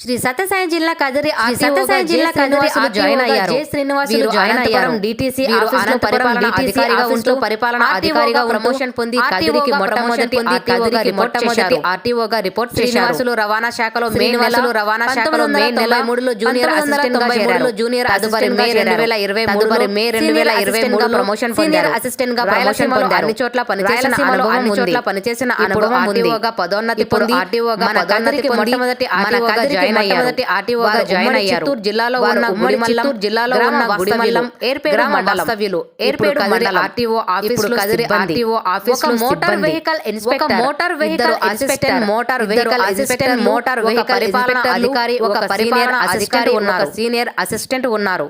శ్రీ సత్యసాయి జిల్లా కదిరి సత్యసాయి జిల్లా కదిరి జాయిన్ అయ్యారు. వీరు జాయిన్ అయ్యారు డిటిసి ఉంటూ పరిపాలన అధికారిగా ప్రమోషన్ పొంది కదిరికి మొట్టమొదటి కదిరికి RTO గా మొట్టమొదటి రిపోర్ట్ ఆర్టీఓగా రిపోర్ట్ చేశారు. శ్రీనివాసులు రవాణా శాఖలో మే నెలలో రవాణా శాఖలో మే నెల మూడులో జూనియర్ అసిస్టెంట్గా చేరారు. జూనియర్ తదుపరి మే రెండు వేల ఇరవై తదుపరి మే రెండు వేల ఇరవై మూడులో ప్రమోషన్ పొందారు. అసిస్టెంట్గా ప్రమోషన్ పొందారు. అన్ని చోట్ల పనిచేసిన అనుభవం అన్ని చోట్ల. పనిచేసిన అనుభవం ఆర్టీఓగా పదోన్నతి పొంది ఆర్టీఓగా పదోన్నతి కదిరికి పొంది మొట్టమొదటి ఆర్టీఓగా కదిరికి జాయిన్. మొట్టమొదటి ఆర్టీఓగా జాయిన్ అయ్యారు చిత్తూరు జిల్లాలో ఉన్న ఉమ్మడి చిత్తూరు జిల్లాలో ఉన్న గుడిమల్లం ఏర్పేడు మండలం, ఇప్పుడు ఏర్పేడు మండలం ఆర్టీఓ ఇప్పుడు కదిరి ఆర్టీఓ ఆఫీసులో ఒక మోటార్ వెహికల్ ఇన్స్పెక్టర్, ఒక motor vehicle assistant motor vehicle assistant inspector motor vehicle పరిపాలన అధికారి ఒక పరిపాలన అధికారి అసిస్టెంట్ ఉన్నారు. సీనియర్ అసిస్టెంట్ ఉన్నారు